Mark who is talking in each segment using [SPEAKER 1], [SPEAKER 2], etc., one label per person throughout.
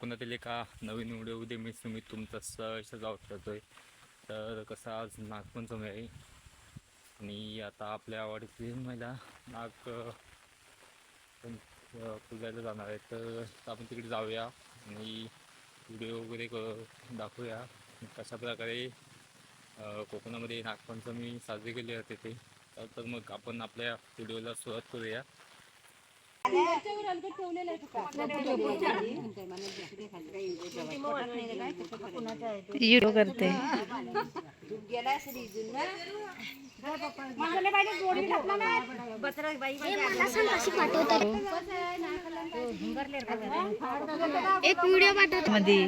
[SPEAKER 1] कोकणातील एका नवीन व्हिडिओमध्ये मी सुमित तुमचं सहज जाऊ करतोय तर कसं आज नागपंचमी आहे. आणि आता आपल्या आवडीतील महिला नाग पण, पूजायला जाणार आहे. तर आपण तिकडे जाऊया आणि व्हिडिओ वगैरे क- दाखवूया. कशा प्रकारे कोकणामध्ये नागपंचमी साजरी केली जाते ते. तर मग आपण आपल्या व्हिडिओला सुरुवात करूया.
[SPEAKER 2] व्हिडिओ करते.
[SPEAKER 3] एक व्हिडिओ पाठवतो.
[SPEAKER 2] मध्ये.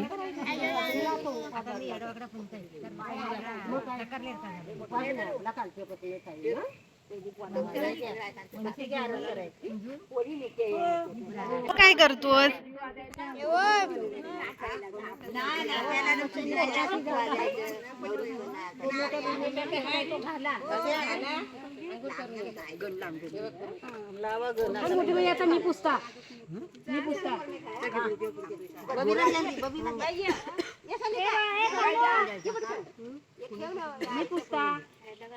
[SPEAKER 2] काय करतोस
[SPEAKER 3] मी पुसता मी पुसता मी पुसता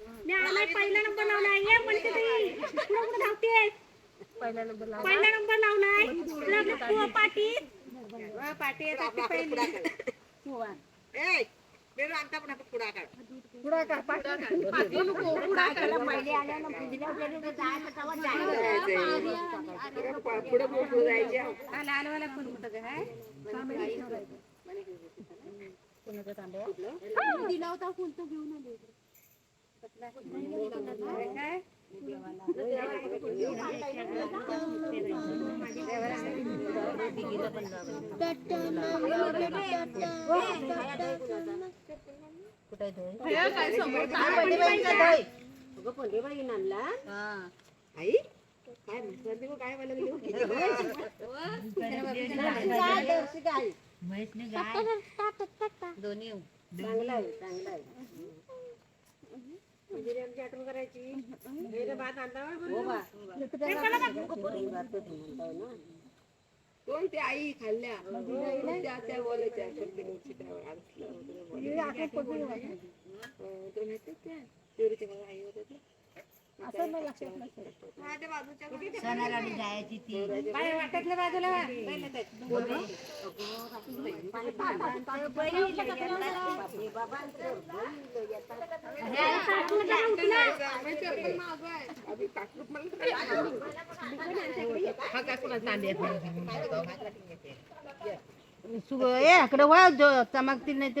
[SPEAKER 3] मी आलाय पहिला नंबर लावलाय ये म्हणते ती कुठं कुठं धावते. पहिला नंबर लावलाय तुला आपली पुआ पाटी. पाटी येतात ती पहिली. लालवाला कोण कुठं काय दिला होता फुल तो घेऊन आले? काय
[SPEAKER 4] आई काय म्हणते काय दोन्ही चांगला आहे चांगला आहे आठवण करायची. भात आणला कोण ते आई खाल्ल्या? त्या त्या बोलायच्या त्यावर आई होत्या
[SPEAKER 3] काय वाटतलं बाजूला
[SPEAKER 4] इकडे वा चमकतील नाही ते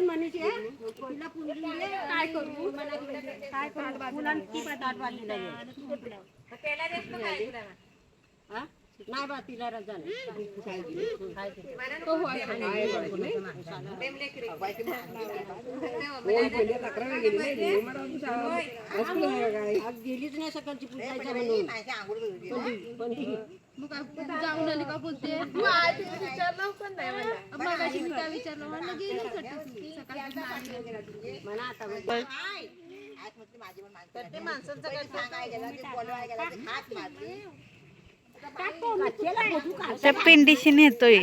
[SPEAKER 4] मध्ये
[SPEAKER 3] काय करू? काय करू? मुलांची दाट वाढली
[SPEAKER 4] नाही. बा तिला रजा गेलीच नाही सकाळची म्हणून.
[SPEAKER 3] जाऊन आली का बोलते? विचारलं पण नाही मला. मगाशी मी काय विचारलं. म्हणलं गेली
[SPEAKER 4] म्हणा आता ते माणसांचं
[SPEAKER 2] त्या पिंडीशी नेतोय.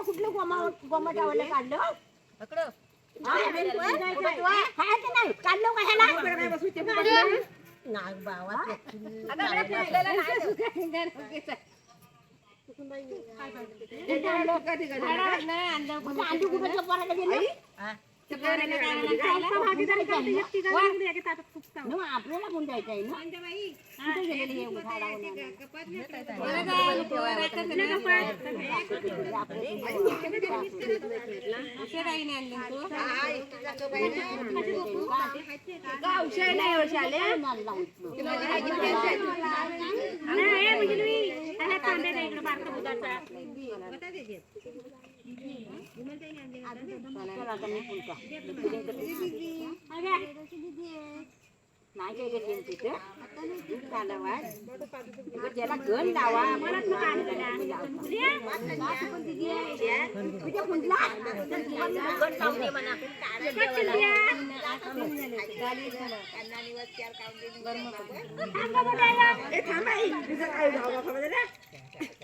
[SPEAKER 4] कुठलं गोमाटावाला काढलं? काढलं का ह्याला?
[SPEAKER 3] भागीदारी करते एकटी गाडी
[SPEAKER 4] आपल्याला कोण जायचं आहे ना कुठे गेलेली आहे झाडावर
[SPEAKER 3] नाही, हे म्हणजे तुम्ही ह्याला तांबे द्या इकडं बारका दुधाचा.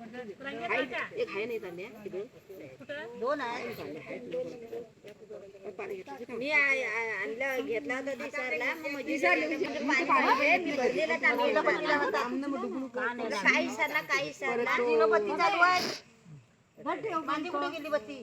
[SPEAKER 4] एक आहे नाही चालल्या तिकडे दोन आहे. मी आणलं घेतला होता दिसारला. काही सरला काही सरला बत्ती चालू आहे कुठे गेली बत्ती?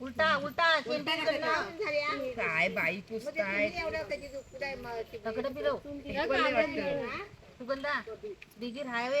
[SPEAKER 4] उलटा उलटा.
[SPEAKER 5] काय बाई पुसताय.
[SPEAKER 4] तकडं फिरव सुगंधा डिगीर हायवे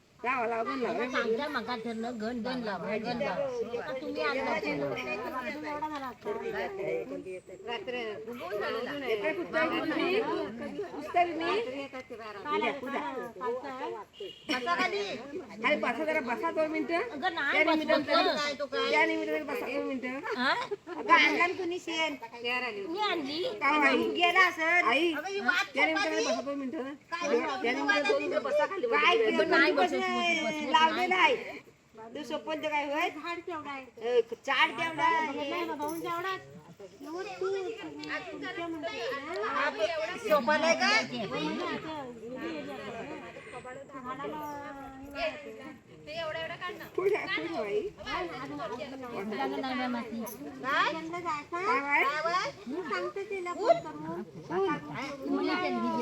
[SPEAKER 4] सांगता गण गण लावा गण लावा तुम्ही
[SPEAKER 5] बसा जरा बसा. दोन मिनिटं
[SPEAKER 4] काय तो
[SPEAKER 5] त्या निमित्ताने बसा दोन मिनिटं
[SPEAKER 4] आणला कुणी शेण मी आणली गेला सर
[SPEAKER 5] आई त्या निमित्ताने बसा दोन मिनिटं त्या दोन मिनिटं बसा खाली
[SPEAKER 4] काय लावलेलं आहे तू सोपन काय होय झाड केवढा आहे चाड केवढा का?
[SPEAKER 3] सांगते तिला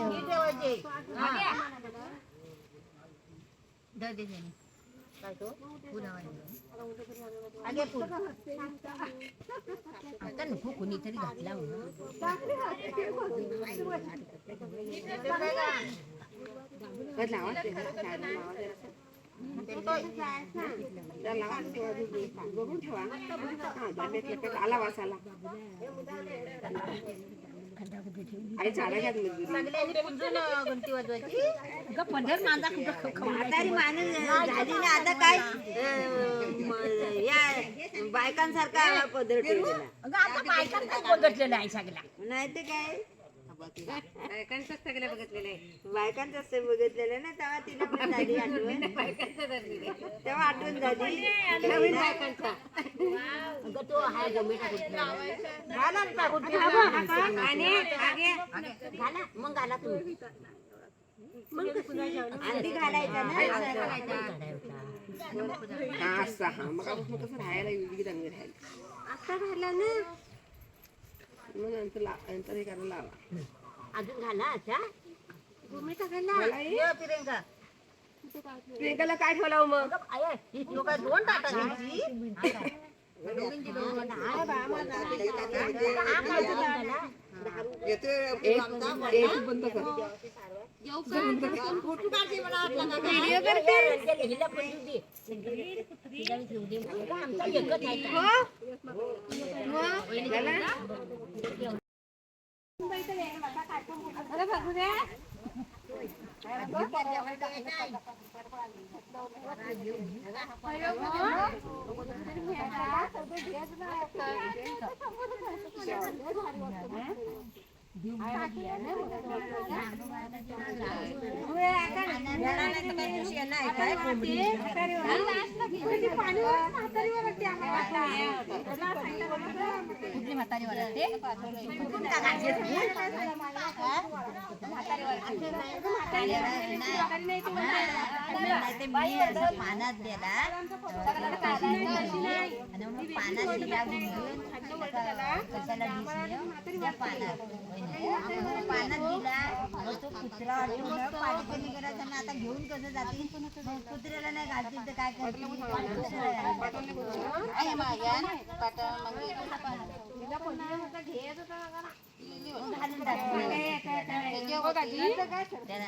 [SPEAKER 4] ही ठेवायची. हा. काय तो? आगे फुल. आता नको कोणीतरी घातला हो.
[SPEAKER 5] ते बघून ठेवा आला वास
[SPEAKER 4] म्हातारी झाली आता काय या बायकांसारखा पदर
[SPEAKER 5] आता आहे सगळ्या.
[SPEAKER 4] नाही ते काय?
[SPEAKER 5] बायकांचं सगळं बघितलेलं आहे?
[SPEAKER 4] बायकांचं असं बघितलेलं ना तेव्हा तिला पण झाली आठवण. तेव्हा आठवण झाली. नवीन बायकांचा. घाला ना घाला मग घाला तुम्ही. घालायचा ना?
[SPEAKER 5] हा मग आपण कसं राहायला
[SPEAKER 4] आता राहिला ना.
[SPEAKER 5] मग नंतर ला नंतर हे करायला लावा.
[SPEAKER 4] अजून घाला आता. भूमी टाकायला
[SPEAKER 5] मला हे-
[SPEAKER 4] ये प्रियंका.
[SPEAKER 5] प्रियंकाला काय ठेवलं मग?
[SPEAKER 4] आये, ही काय दोन टाटा घ्यायची दोघींची दोन. नाही दे. हिला घेऊ कुठली म्हातारी वाढते पानात का आणि मग कशाला त्या पाण्यात मग तो कुत्रा पाणी कमी करायचं आणि आता घेऊन कसं जाते कुत्र्याला नाही घालतील तर काय करतील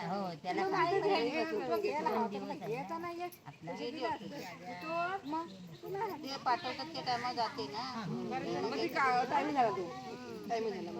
[SPEAKER 4] हो त्याला
[SPEAKER 6] पाठवतात ते. टायमा जाते ना
[SPEAKER 5] टाइम झाला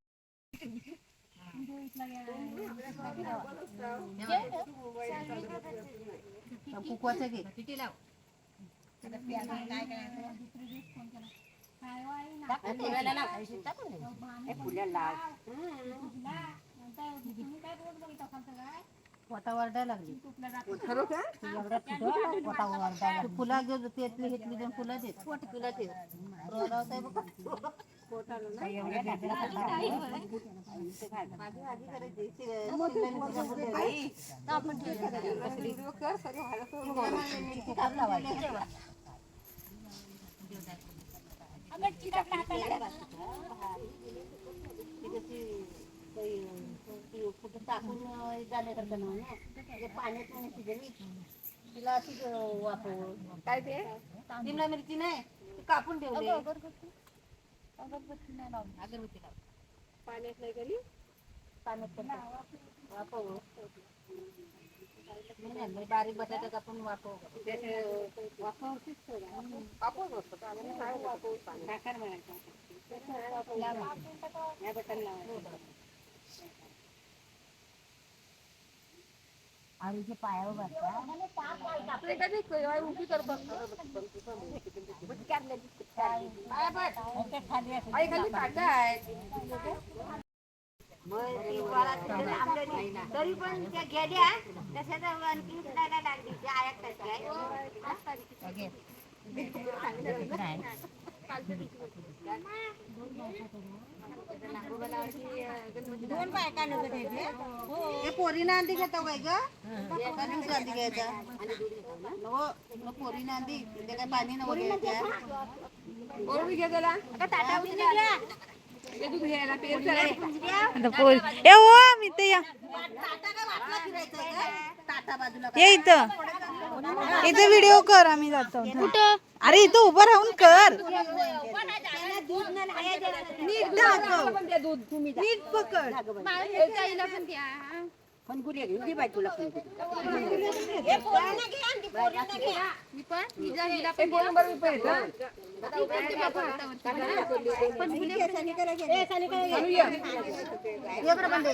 [SPEAKER 5] टाइम झाला मग
[SPEAKER 4] बस
[SPEAKER 6] कुकवाचं घे पोटा वरडायला लागली पोटा फुला घेऊन घेतली फुलं देत तुला बघ
[SPEAKER 4] कुठं टाकून जाण्याकरता ना ते पाण्यात नाही शिजली तिला अशी वापर
[SPEAKER 5] काय ते?
[SPEAKER 6] शिमला मिरची नाही? ती कापून ठेवली. अगरबत्ती
[SPEAKER 5] पाण्यात नाही करी
[SPEAKER 6] वापव नाही, बारीक बटाटा कापून वापव
[SPEAKER 5] वापस असतो का? आम्ही काय वापस पाणी. या बटन लावायचं.
[SPEAKER 4] आळूच्या पायावर बसता
[SPEAKER 5] उभी कर बघ. खाली
[SPEAKER 4] तरी पण त्या गेल्या तशाच आणखी उचलायला लागली त्या आयात काय दोन बायका नव्हते
[SPEAKER 6] हे पोरीनं अंडी घेतो काय ग. अंडी घ्यायचा. नवं मग पोरीनं अंडी. ते काय पाणी नवं घ्यायचं
[SPEAKER 5] घे त्याला. पेर
[SPEAKER 2] पोरी ए ओ मी ते या. इथं. इथं व्हिडिओ कर आम्ही जातो. कुठं? अरे इथं उभं राहून कर. नीट दाखव. नीट पकड.
[SPEAKER 4] फनकुली घे बाई तुला फनकुली
[SPEAKER 5] ते कोण बरं रुपये येतं?
[SPEAKER 6] ये बरं बंदे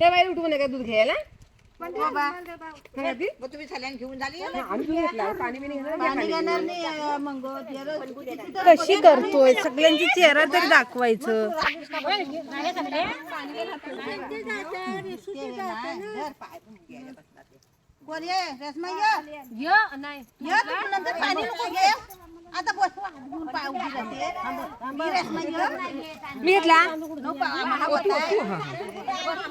[SPEAKER 3] हे बाई उठवू नका दूध घ्यायला.
[SPEAKER 4] तुम्ही सल्यान घेऊन झाली तर
[SPEAKER 2] कशी करतोय? सगळ्यांची चेहरा तरी दाखवायचं.
[SPEAKER 4] कोण ये? रेशमा ये. ये आता बस घेऊन पाय उभी राहते मी रेशमा ये
[SPEAKER 3] मी घेतला
[SPEAKER 4] नको पा- आम्हाला होत आहे.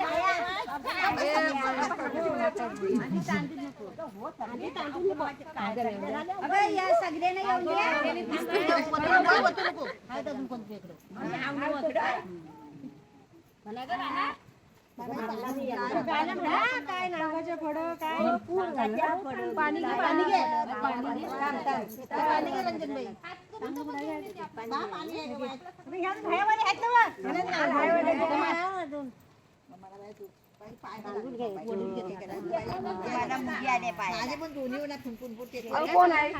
[SPEAKER 6] अगं या सगळ्यांना येऊन द्या
[SPEAKER 4] वतू नको, वतू नको. आहेत अजून कोणते इकडे? पाणी घे पाणी घे थांब, थांब. पाणी घे रंजनबाई बा, पाणी आहे गं बाई. मला मुली आल्या पाय माझे पण दोन्ही वेळा फुंकून फुटते
[SPEAKER 3] कोण आहे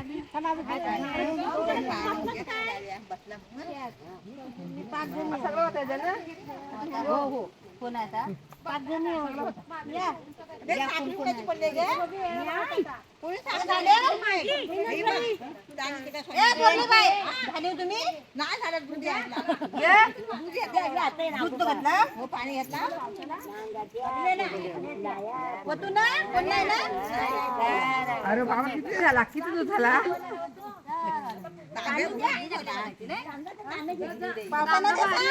[SPEAKER 3] सगळं होतं ना
[SPEAKER 4] हो हो कोण आता? पाच जण या? कोणी? ए, बाई. झाली हो तुम्ही? नाही दूध हो ना. कोण नाही ना?
[SPEAKER 3] अरे बाबा किती झाला? किती दूध झाला?
[SPEAKER 4] तांबे उद्या. पावसानं घेतला.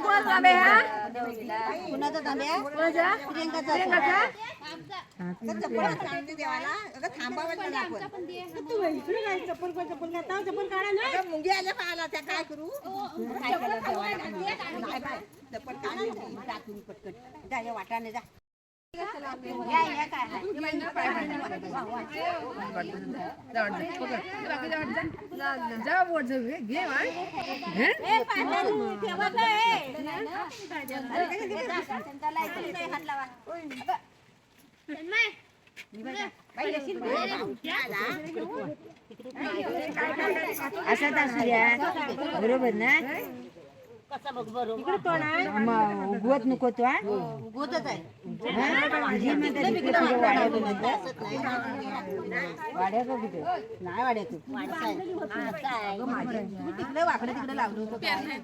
[SPEAKER 3] कोण तांबे हा
[SPEAKER 4] कुणाचा तांब्या
[SPEAKER 3] कोणाचा
[SPEAKER 4] प्रियंकाचा
[SPEAKER 3] प्रियंकाचा?
[SPEAKER 4] जा बोट सांगते देवाला अगं बरोबर ना? अगं मुंगी. जा आहे?
[SPEAKER 6] उगवत नको तो
[SPEAKER 4] गोदच आहे.
[SPEAKER 6] का कुठे
[SPEAKER 4] नाही वाड्यातून तुम्ही तिकडे वाकडे तिकडे लावलं होतं काय?